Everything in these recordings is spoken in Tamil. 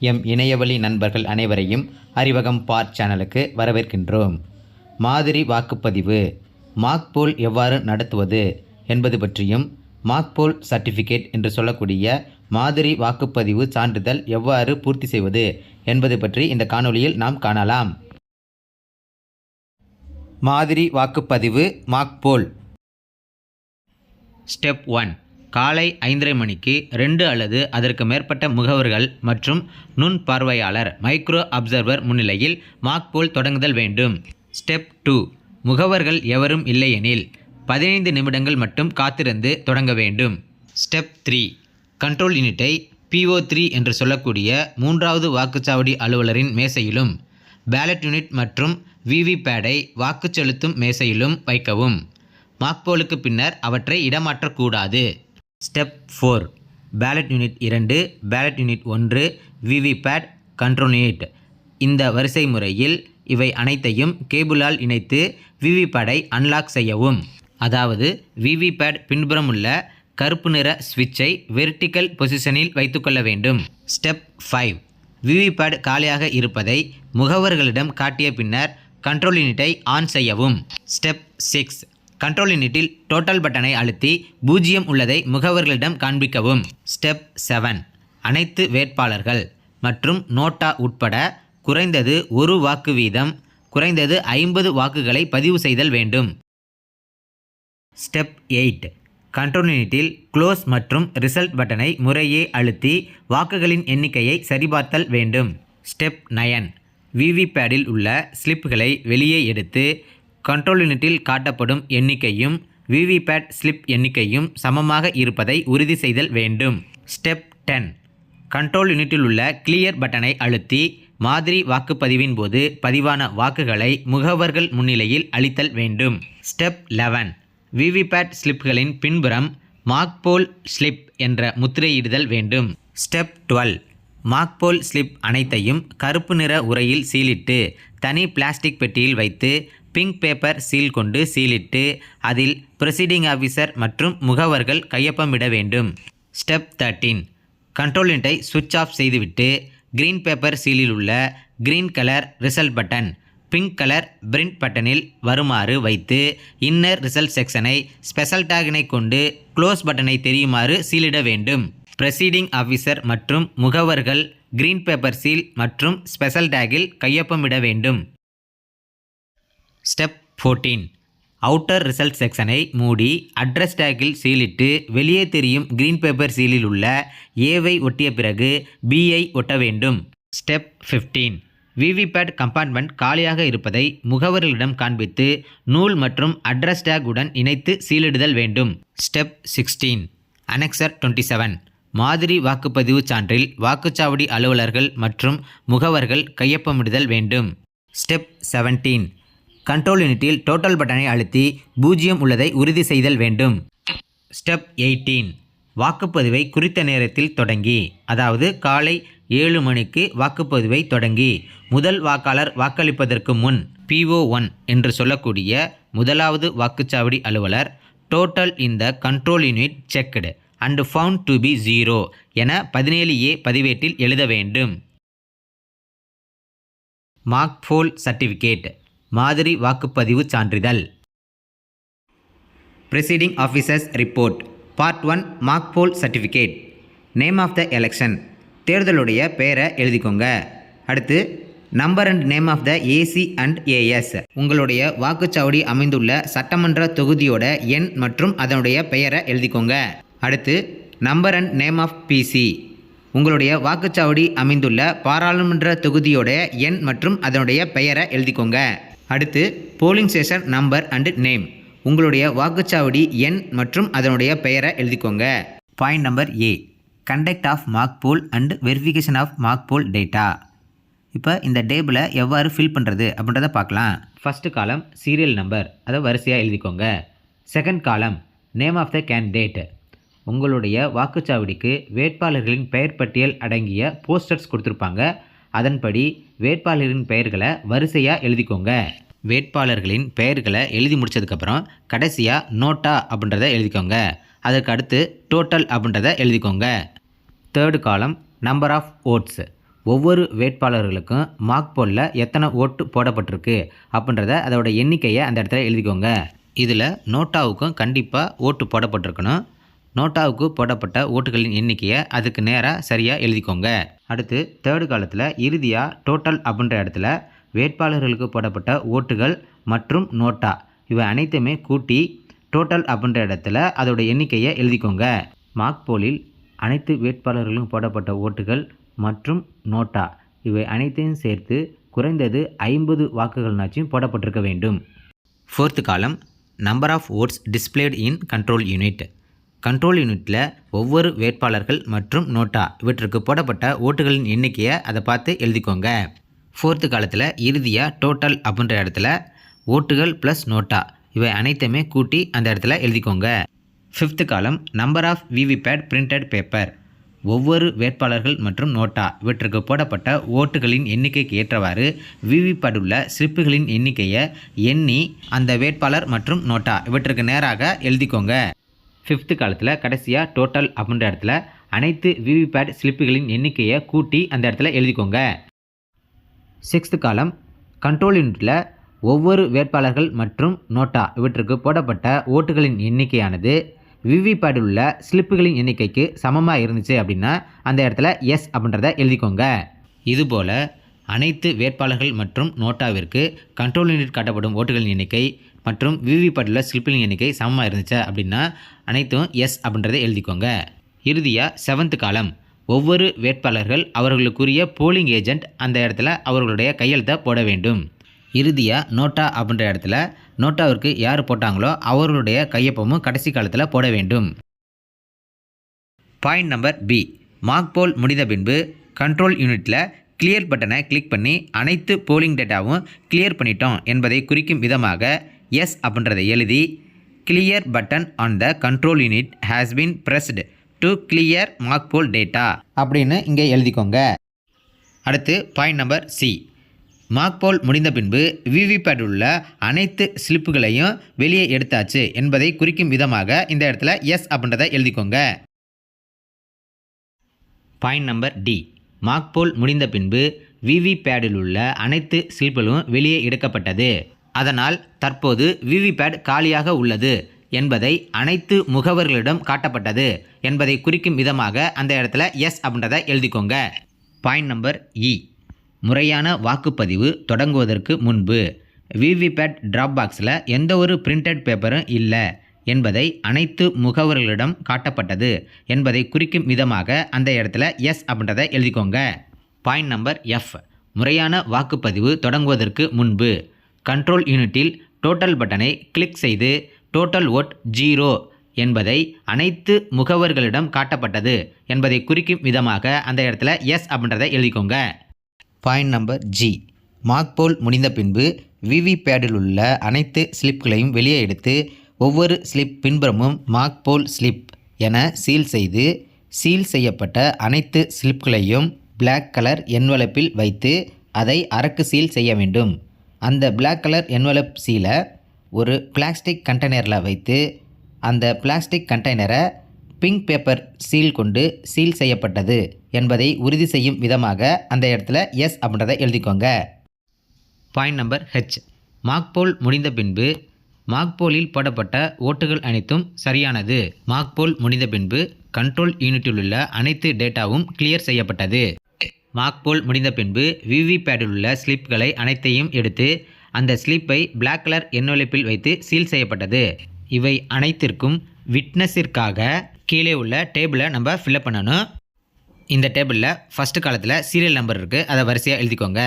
எம் இணையவழி நண்பர்கள் அனைவரையும் அறிவகம் பார் சேனலுக்கு வரவேற்கின்றோம். மாதிரி வாக்குப்பதிவு. மாக்போல் எவ்வாறு நடத்துவது என்பது பற்றியும் மாக்போல் சர்டிஃபிகேட் என்று சொல்லக்கூடிய மாதிரி வாக்குப்பதிவு சான்றிதழ் எவ்வாறு பூர்த்தி செய்வது என்பது பற்றி இந்த காணொளியில் நாம் காணலாம். மாதிரி வாக்குப்பதிவு மாக்போல். Step one. காலை ஐந்தரை மணிக்கு ரெண்டு அல்லது அதற்கு மேற்பட்ட முகவர்கள் மற்றும் நுண் பார்வையாளர் மைக்ரோ அப்சர்வர் முன்னிலையில் மாக்போல் தொடங்குதல் வேண்டும். Step two. முகவர்கள் எவரும் இல்லையெனில் பதினைந்து நிமிடங்கள் மட்டும் காத்திருந்து தொடங்க வேண்டும். Step three. கண்ட்ரோல் யூனிட்டை பிஓ த்ரீ என்று சொல்லக்கூடிய மூன்றாவது வாக்குச்சாவடி அலுவலரின் மேசையிலும் பேலட் யூனிட் மற்றும் விவிபேடை வாக்கு செலுத்தும் மேசையிலும் வைக்கவும். மாக்போலுக்கு பின்னர் அவற்றை இடமாற்றக்கூடாது. Step four. பேலட் யூனிட் இரண்டு பேலட் யூனிட் ஒன்று விவிபேட் கண்ட்ரோல் யூனிட் இந்த வரிசை முறையில் இவை அனைத்தையும் கேபிளால் இணைத்து விவிபேடை அன்லாக் செய்யவும். அதாவது விவிபேட் பின்புறம் உள்ள கருப்பு நிற ஸ்விட்சை வெர்டிக்கல் பொசிஷனில் வைத்துக்கொள்ள வேண்டும். ஸ்டெப் ஃபைவ் விவிபேட் காலியாக இருப்பதை முகவர்களிடம் காட்டிய பின்னர் கண்ட்ரோல் யூனிட்டை ஆன் செய்யவும். ஸ்டெப் சிக்ஸ் கண்ட்ரோல் யூனிட்டில் டோட்டல் பட்டனை அழுத்தி பூஜ்ஜியம் உள்ளதை முகவர்களிடம் காண்பிக்கவும். ஸ்டெப் செவன் அனைத்து வேட்பாளர்கள் மற்றும் நோட்டா உட்பட குறைந்தது ஒரு வாக்கு வீதம் குறைந்தது ஐம்பது வாக்குகளை பதிவு செய்தல் வேண்டும். ஸ்டெப் எயிட் கண்ட்ரோல் யூனிட்டில் க்ளோஸ் மற்றும் ரிசல்ட் பட்டனை முறையே அழுத்தி வாக்குகளின் எண்ணிக்கையை சரிபார்த்தல் வேண்டும். ஸ்டெப் நயன் விவிபேடில் உள்ள ஸ்லிப்புகளை வெளியே எடுத்து கண்ட்ரோல் யூனிட்டில் காட்டப்படும் எண்ணிக்கையும் விவிபேட் ஸ்லிப் எண்ணிக்கையும் சமமாக இருப்பதை உறுதி செய்தல் வேண்டும். ஸ்டெப் டென் கண்ட்ரோல் யூனிட்டில் உள்ள கிளியர் பட்டனை அழுத்தி மாதிரி வாக்குப்பதிவின் போது பதிவான வாக்குகளை முகவர்கள் முன்னிலையில் அளித்தல் வேண்டும். ஸ்டெப் லெவன் விவிபேட் ஸ்லிப்களின் பின்புறம் மார்க்போல் ஸ்லிப் என்ற முத்திரையிடுதல் வேண்டும். ஸ்டெப் டுவெல் மாக்போல் ஸ்லிப் அனைத்தையும் கருப்பு நிற உரையில் சீலிட்டு தனி பிளாஸ்டிக் பெட்டியில் வைத்து பிங்க் பேப்பர் சீல் கொண்டு சீலிட்டு அதில் ப்ரொசீடிங் ஆஃபீஸர் மற்றும் முகவர்கள் கையொப்பமிட வேண்டும். Step thirteen. கண்ட்ரோல் சுவிட்ச் ஆஃப் செய்துவிட்டு கிரீன் பேப்பர் சீலில் உள்ள green colour result button pink colour print பட்டனில் வருமாறு வைத்து இன்னர் ரிசல்ட் செக்ஷனை ஸ்பெஷல் டேகினை கொண்டு க்ளோஸ் பட்டனை தெரியுமாறு சீலிட வேண்டும். ப்ரெசீடிங் ஆஃபீஸர் மற்றும் முகவர்கள் கிரீன் பேப்பர் சீல் மற்றும் ஸ்பெஷல் டேகில் கையொப்பமிட வேண்டும். ஸ்டெப் ஃபோர்டீன் அவுட்டர் ரிசல்ட் செக்ஷனை மூடி அட்ரஸ் டேக்கில் சீலிட்டு வெளியே தெரியும் கிரீன் பேப்பர் சீலில் உள்ள ஏவை ஒட்டிய பிறகு பிஐ ஒட்ட வேண்டும். ஸ்டெப் ஃபிஃப்டீன் விவிபேட் கம்பார்ட்மெண்ட் காலியாக இருப்பதை முகவர்களிடம் காண்பித்து நூல் மற்றும் அட்ரஸ் டேக் உடன் இணைத்து சீலிடுதல் வேண்டும். Step sixteen annexure twenty seven மாதிரி வாக்குப்பதிவு சான்றில் வாக்குச்சாவடி அலுவலர்கள் மற்றும் முகவர்கள் கையொப்பமிடுதல் வேண்டும். ஸ்டெப் செவன்டீன் கண்ட்ரோல் யூனிட்டில் டோட்டல் பட்டனை அழுத்தி பூஜ்ஜியம் உள்ளதை உறுதி செய்தல் வேண்டும். ஸ்டெப் எயிட்டீன் வாக்குப்பதிவை குறித்த நேரத்தில் தொடங்கி அதாவது காலை ஏழு மணிக்கு வாக்குப்பதிவை தொடங்கி முதல் வாக்காளர் வாக்களிப்பதற்கு முன் பிஓ ஒன் என்று சொல்லக்கூடிய முதலாவது வாக்குச்சாவடி அலுவலர் டோட்டல் இந்த control unit checked and found to be zero என பதினேழு ஏ பதிவேட்டில் எழுத வேண்டும். மார்க் ஃபோல் சர்டிஃபிகேட் மாதிரி வாக்குப்பதிவு சான்றிதழ். Presiding officers report part one mark poll certificate name of the election தேர்தலுடைய பெயரை எழுதிக்கோங்க. அடுத்து number and name of the AC and AS உங்களுடைய வாக்குச்சாவடி அமைந்துள்ள சட்டமன்ற தொகுதியோட எண் மற்றும் அதனுடைய பெயரை எழுதிக்கோங்க. அடுத்து number and name of PC உங்களுடைய வாக்குச்சாவடி அமைந்துள்ள பாராளுமன்ற தொகுதியோட எண் மற்றும் அதனுடைய பெயரை எழுதிக்கோங்க. அடுத்து polling station number and name உங்களுடைய வாக்குச்சாவடி எண் மற்றும் அதனுடைய பெயரை எழுதிக்கோங்க. Point number A conduct of mark poll and verification of mark poll data இப்போ இந்த டேபிளை எவ்வாறு ஃபில் பண்ணுறது அப்படின்றத பார்க்கலாம். ஃபஸ்ட்டு காலம் சீரியல் நம்பர் அதை வரிசையாக எழுதிக்கோங்க. Second column name of the candidate உங்களுடைய வாக்குச்சாவடிக்கு வேட்பாளர்களின் பெயர் பட்டியல் அடங்கிய போஸ்டர்ஸ் கொடுத்துருப்பாங்க. அதன்படி வேட்பாளரின் பெயர்களை வரிசையாக எழுதிக்கோங்க. வேட்பாளர்களின் பெயர்களை எழுதி முடிச்சதுக்கப்புறம் கடைசியாக நோட்டா அப்படின்றத எழுதிக்கோங்க. அதற்கு அடுத்து டோட்டல் அப்படின்றத எழுதிக்கோங்க. தேர்டு காலம் நம்பர் ஆஃப் ஓட்ஸ் ஒவ்வொரு வேட்பாளர்களுக்கும் மார்க் போலில் எத்தனை ஓட்டு போடப்பட்டிருக்கு அப்படின்றத அதோட எண்ணிக்கையை அந்த இடத்துல எழுதிக்கோங்க. இதில் நோட்டாவுக்கும் கண்டிப்பாக ஓட்டு போடப்பட்டிருக்கணும். நோட்டாவுக்கு போடப்பட்ட ஓட்டுகளின் எண்ணிக்கையை அதுக்கு நேராக சரியாக எழுதிக்கோங்க. அடுத்து தேர்டு காலத்தில் இறுதியாக டோட்டல் அப்படின்ற இடத்துல வேட்பாளர்களுக்கு போடப்பட்ட ஓட்டுகள் மற்றும் நோட்டா இவை அனைத்துமே கூட்டி டோட்டல் அப்படின்ற இடத்துல அதோட எண்ணிக்கையை எழுதிக்கோங்க. மார்க் போலில் அனைத்து வேட்பாளர்களுக்கும் போடப்பட்ட ஓட்டுகள் மற்றும் நோட்டா இவை அனைத்தையும் சேர்த்து குறைந்தது ஐம்பது வாக்குகள்னாச்சும் போடப்பட்டிருக்க வேண்டும். Fourth column number of votes displayed in control unit control யூனிட்டில் ஒவ்வொரு வேட்பாளர்கள் மற்றும் நோட்டா இவற்றுக்கு போடப்பட்ட ஓட்டுகளின் எண்ணிக்கையை அதை பார்த்து எழுதிக்கோங்க. ஃபோர்த்து காலத்தில் இறுதியாக டோட்டல் அப்படின்ற இடத்துல ஓட்டுகள் ப்ளஸ் நோட்டா இவை அனைத்துமே கூட்டி அந்த இடத்துல எழுதிக்கோங்க. Fifth column number of VVPAT printed paper ஒவ்வொரு வேட்பாளர்கள் மற்றும் நோட்டா இவற்றுக்கு போடப்பட்ட ஓட்டுகளின் எண்ணிக்கைக்கு ஏற்றவாறு விவிபேட் உள்ள ஸ்லிப்புகளின் எண்ணிக்கையை எண்ணி அந்த வேட்பாளர் மற்றும் நோட்டா இவற்றுக்கு நேராக எழுதிக்கோங்க. ஃபிஃப்த்து காலத்தில் கடைசியாக டோட்டல் அப்படின்ற இடத்துல அனைத்து விவிபேட் ஸ்லிப்புகளின் எண்ணிக்கையை கூட்டி அந்த இடத்துல எழுதிக்கோங்க. சிக்ஸ்த்து காலம் கண்ட்ரோல் யூனிட்டில் ஒவ்வொரு வேட்பாளர்கள் மற்றும் நோட்டா இவற்றுக்கு போடப்பட்ட ஓட்டுகளின் எண்ணிக்கையானது விவிபேடில் உள்ள ஸ்லிப்புகளின் எண்ணிக்கைக்கு சமமாக இருந்துச்சு அப்படின்னா அந்த இடத்துல எஸ் அப்படின்றத எழுதிக்கோங்க. இதுபோல் அனைத்து வேட்பாளர்கள் மற்றும் நோட்டாவிற்கு கண்ட்ரோல் யூனிட் காட்டப்படும் ஓட்டுகளின் எண்ணிக்கை மற்றும் விவிபேட்டில் ஸ்லிப்பின் எண்ணிக்கை சமமாக இருந்துச்சு அப்படின்னா அனைத்தும் எஸ் அப்படின்றத எழுதிக்கோங்க. இறுதியாக செவன்த் காலம் ஒவ்வொரு வேட்பாளர்கள் அவர்களுக்குரிய போலிங் ஏஜென்ட் அந்த இடத்துல அவர்களுடைய கையெழுத்தை போட வேண்டும். இறுதியாக நோட்டா அப்படின்ற இடத்துல நோட்டாவிற்கு யார் போட்டாங்களோ அவர்களுடைய கையொப்பமும் கடைசி காலத்தில் போட வேண்டும். பாயிண்ட் நம்பர் பி மாக்போல் முடிந்த பின்பு கண்ட்ரோல் யூனிட்டில் கிளியர் பட்டனை கிளிக் பண்ணி அனைத்து போலிங் டேட்டாவும் கிளியர் பண்ணிட்டோம் என்பதை குறிக்கும் விதமாக எஸ் அப்படின்றதை எழுதி clear button on the control unit has been pressed to clear mark poll data அப்படின்னு இங்கே எழுதிக்கோங்க. அடுத்து point number C mark poll முடிந்த பின்பு விவிபேட் உள்ள அனைத்து ஸ்லிப்புகளையும் வெளியே எடுத்தாச்சு என்பதை குறிக்கும் விதமாக இந்த இடத்துல எஸ் அப்படின்றத எழுதிக்கோங்க. பாயிண்ட் நம்பர் டி மாக்போல் முடிந்த பின்பு விவிபேடில் உள்ள அனைத்து ஸ்லிப்புகளும் வெளியே எடுக்கப்பட்டது. அதனால் தற்போது விவிபேட் காலியாக உள்ளது என்பதை அனைத்து முகவர்களிடம் காட்டப்பட்டது என்பதை குறிக்கும் விதமாக அந்த இடத்துல எஸ் அப்படின்றத எழுதிக்கோங்க. பாயிண்ட் நம்பர் இ முறையான வாக்குப்பதிவு தொடங்குவதற்கு முன்பு விவிபேட் ட்ராப் பாக்ஸில் எந்த ஒரு பிரிண்டட் பேப்பரும் இல்லை. என்பதை அனைத்து முகவர்களிடம் காட்டப்பட்டது என்பதை குறிக்கும் விதமாக அந்த இடத்துல எஸ் அப்படின்றத எழுதிக்கோங்க. பாயிண்ட் நம்பர் எஃப் முறையான வாக்குப்பதிவு தொடங்குவதற்கு முன்பு கண்ட்ரோல் யூனிட்டில் டோட்டல் பட்டனை கிளிக் செய்து டோட்டல் ஓட் ஜீரோ என்பதை அனைத்து முகவர்களிடம் காட்டப்பட்டது என்பதை குறிக்கும் விதமாக அந்த இடத்துல எஸ் அப்படின்றத எழுதிக்கோங்க. Point number G mark poll முடிந்த பின்பு விவிபேடில் உள்ள அனைத்து ஸ்லிப்களையும் வெளியே எடுத்து ஒவ்வொரு ஸ்லிப் பின்புறமும் மாக்போல் ஸ்லிப் என சீல் செய்து சீல் செய்யப்பட்ட அனைத்து ஸ்லிப்களையும் பிளாக் கலர் என்வலப்பில் வைத்து அதை அரக்கு சீல் செய்ய வேண்டும். அந்த பிளாக் கலர் என்வலப் சீலை ஒரு பிளாஸ்டிக் கண்டெய்னரில் வைத்து அந்த பிளாஸ்டிக் கண்டெய்னரை பிங்க் பேப்பர் சீல் கொண்டு சீல் செய்யப்பட்டது என்பதை உறுதி செய்யும் விதமாக அந்த இடத்துல எஸ் அப்படின்றத எழுதிக்கோங்க. பாயிண்ட் நம்பர் ஹெச் மாக்போல் முடிந்த பின்பு மாக்போலில் போடப்பட்ட ஓட்டுகள் அனைத்தும் சரியானது. மாக்போல் முடிந்த பின்பு கண்ட்ரோல் யூனிட்டில் உள்ள அனைத்து டேட்டாவும் கிளியர் செய்யப்பட்டது. மாக்போல் முடிந்த பின்பு விவிபேடில் உள்ள ஸ்லிப்களை அனைத்தையும் எடுத்து அந்த ஸ்லிப்பை பிளாக் கலர் என்வலப்பில் வைத்து சீல் செய்யப்பட்டது. இவை அனைத்திற்கும் விட்னஸிற்காக கீழே உள்ள டேபிளை நம்ம ஃபில்அப் பண்ணணும். இந்த டேபிளில் ஃபஸ்ட்டு காலத்தில் சீரியல் நம்பர் இருக்குது அதை வரிசையாக எழுதிக்கோங்க.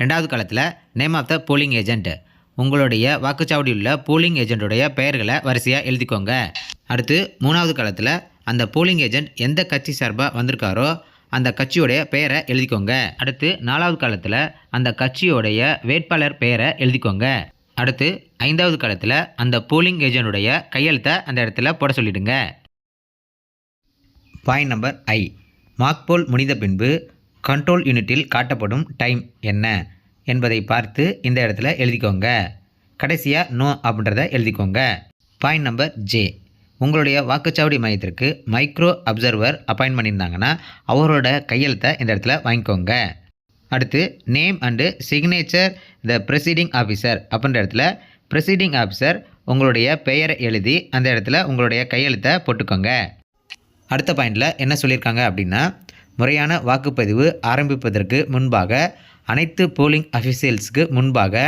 ரெண்டாவது காலத்தில் name of the polling agent உங்களுடைய வாக்குச்சாவடியில் உள்ள போலிங் ஏஜென்ட்டுடைய பெயர்களை வரிசையாக எழுதிக்கோங்க. அடுத்து மூணாவது காலத்தில் அந்த போலிங் ஏஜென்ட் எந்த கட்சி சார்பாக வந்திருக்காரோ அந்த கட்சியோடைய பெயரை எழுதிக்கோங்க. அடுத்து நாலாவது காலத்தில் அந்த கட்சியோடைய வேட்பாளர் பெயரை எழுதிக்கோங்க. அடுத்து ஐந்தாவது காலத்தில் அந்த போலிங் ஏஜென்ட்டுடைய கையெழுத்தை அந்த இடத்துல போட சொல்லிடுங்க. பாயிண்ட் நம்பர் ஐ மார்க்போல் முடிந்த பின்பு கண்ட்ரோல் யூனிட்டில் காட்டப்படும் டைம் என்ன? என்பதை பார்த்து இந்த இடத்துல எழுதிக்கோங்க. கடைசியாக நோ அப்படின்றத எழுதிக்கோங்க. பாயிண்ட் நம்பர் ஜே உங்களுடைய வாக்குச்சாவடி மையத்திற்கு மைக்ரோ அப்சர்வர் அப்பாயின்ட் பண்ணியிருந்தாங்கன்னா அவரோட கையெழுத்தை இந்த இடத்துல வாங்கிக்கோங்க. அடுத்து name and signature the presiding officer அப்படின்ற இடத்துல ப்ரெசீடிங் ஆஃபீஸர் உங்களுடைய பெயரை எழுதி அந்த இடத்துல உங்களுடைய கையெழுத்தை போட்டுக்கோங்க. அடுத்த பாயிண்டில் என்ன சொல்லியிருக்காங்க அப்படின்னா முறையான வாக்குப்பதிவு ஆரம்பிப்பதற்கு முன்பாக அனைத்து போலிங் அஃபிஷியல்ஸ்க்கு முன்பாக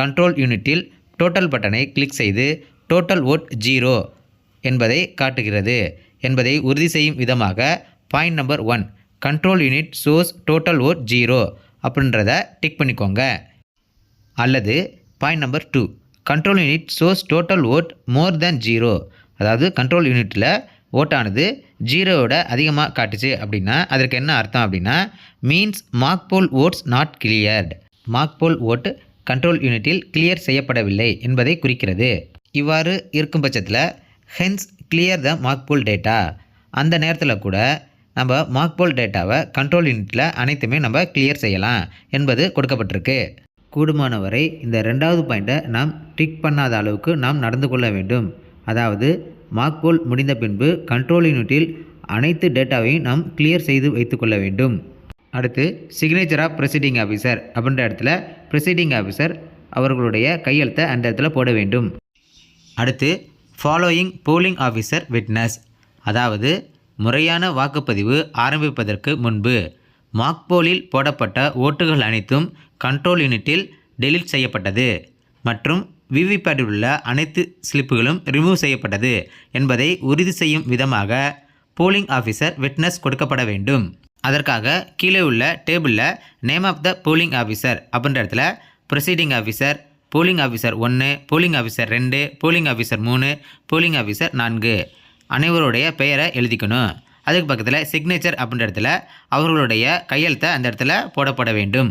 கண்ட்ரோல் யூனிட்டில் டோட்டல் பட்டனை கிளிக் செய்து டோட்டல் ஓட் ஜீரோ என்பதை காட்டுகிறது. என்பதை உறுதி செய்யும் விதமாக point number one control unit shows total vote zero அப்படின்றத டிக் பண்ணிக்கோங்க. அல்லது point number two control unit shows total vote more than zero அதாவது கண்ட்ரோல் யூனிட்டில் ஓட்டானது ஜீரோவோட அதிகமாக காட்டுச்சு அப்படின்னா அதற்கு என்ன அர்த்தம் அப்படின்னா means mark poll votes not cleared mark poll vote vote control யூனிட்டில் கிளியர் செய்யப்படவில்லை என்பதை குறிக்கிறது. இவ்வாறு இருக்கும் பட்சத்தில் hence clear the mark poll data அந்த நேரத்தில் கூட நம்ம மார்க்போல் டேட்டாவை கண்ட்ரோல் யூனிட்டில் அனைத்துமே நம்ம கிளியர் செய்யலாம் என்பது கொடுக்கப்பட்டிருக்கு. கூடுமானவரை இந்த ரெண்டாவது பாயிண்ட்டை நாம் டிக் பண்ணாத அளவுக்கு நாம் நடந்து கொள்ள வேண்டும். அதாவது மார்க்கோல் முடிந்த பின்பு கண்ட்ரோல் யூனிட்டில் அனைத்து டேட்டாவையும் நாம் கிளியர் செய்து வைத்துக்கொள்ள வேண்டும். அடுத்து சிக்னேச்சர் ஆஃப் ப்ரெசிடிங் ஆஃபீஸர் அப்படின்ற இடத்துல ப்ரெசிடிங் ஆஃபீஸர் அவர்களுடைய கையெழுத்தை அந்த இடத்துல போட வேண்டும். அடுத்து ஃபாலோயிங் போலிங் ஆஃபீஸர் விட்னஸ் அதாவது முறையான வாக்குப்பதிவு ஆரம்பிப்பதற்கு முன்பு மாக்போலில் போடப்பட்ட ஓட்டுகள் அனைத்தும் கண்ட்ரோல் யூனிட்டில் டெலீட் செய்யப்பட்டது மற்றும் விவிபேட்டில் உள்ள அனைத்து ஸ்லிப்புகளும் ரிமூவ் செய்யப்பட்டது என்பதை உறுதி செய்யும் விதமாக போலிங் ஆஃபீஸர் விட்னஸ் கொடுக்கப்பட வேண்டும். அதற்காக கீழே உள்ள டேபிளில் name of the polling officer அப்படின்ற இடத்துல ப்ரொசீடிங் ஆஃபீஸர் போலிங் ஆஃபீஸர் ஒன்று போலிங் ஆஃபீஸர் ரெண்டு போலிங் ஆஃபீஸர் மூணு போலிங் ஆஃபீஸர் நான்கு அனைவருடைய பெயரை எழுதிக்கணும். அதுக்கு பக்கத்தில் சிக்னேச்சர் அப்படின்ற இடத்துல அவர்களுடைய கையெழுத்தை அந்த இடத்துல போடப்பட வேண்டும்.